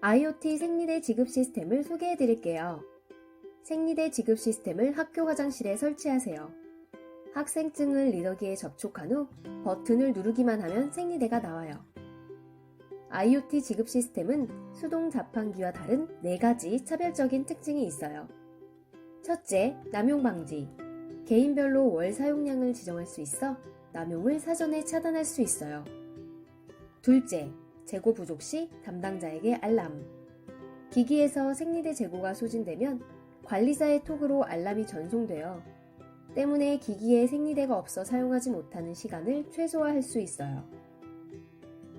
IoT 생리대 지급 시스템을 소개해 드릴게요. 생리대 지급 시스템을 학교 화장실에 설치하세요. 학생증을 리더기에 접촉한 후 버튼을 누르기만 하면 생리대가 나와요. IoT 지급 시스템은 수동 자판기와 다른 4가지 차별적인 특징이 있어요. 첫째, 남용 방지. 개인별로 월 사용량을 지정할 수 있어 남용을 사전에 차단할 수 있어요. 둘째, 재고 부족 시 담당자에게 알람. 기기에서 생리대 재고가 소진되면 관리자의 톡으로 알람이 전송되어 때문에 기기에 생리대가 없어 사용하지 못하는 시간을 최소화할 수 있어요.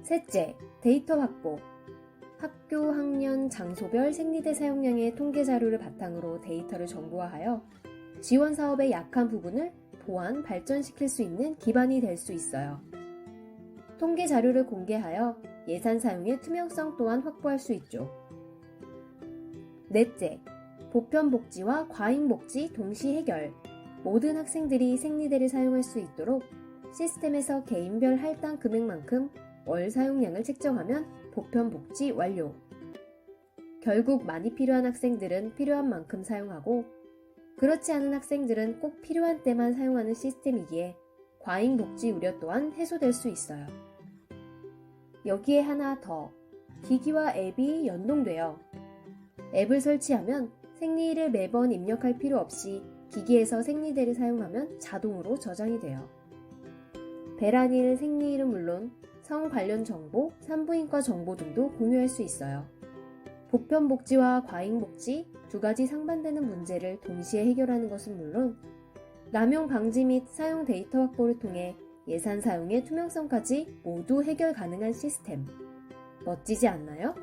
셋째, 데이터 확보. 학교, 학년, 장소별 생리대 사용량의 통계 자료를 바탕으로 데이터를 정보화하여 지원 사업의 약한 부분을 보완, 발전시킬 수 있는 기반이 될 수 있어요. 통계 자료를 공개하여 예산 사용의 투명성 또한 확보할 수 있죠. 넷째, 보편 복지와 과잉 복지 동시 해결. 모든 학생들이 생리대를 사용할 수 있도록 시스템에서 개인별 할당 금액만큼 월 사용량을 책정하면 보편 복지 완료. 결국 많이 필요한 학생들은 필요한 만큼 사용하고 그렇지 않은 학생들은 꼭 필요한 때만 사용하는 시스템이기에 과잉 복지 우려 또한 해소될 수 있어요. 여기에 하나 더. 기기와 앱이 연동돼요. 앱을 설치하면 생리를 매번 입력할 필요 없이 기기에서 생리대를 사용하면 자동으로 저장이 돼요. 배란일, 생리일은 물론 성 관련 정보, 산부인과 정보 등도 공유할 수 있어요. 보편 복지와 과잉 복지 두 가지 상반되는 문제를 동시에 해결하는 것은 물론 남용 방지 및 사용 데이터 확보를 통해 예산 사용의 투명성까지 모두 해결 가능한 시스템. 멋지지 않나요?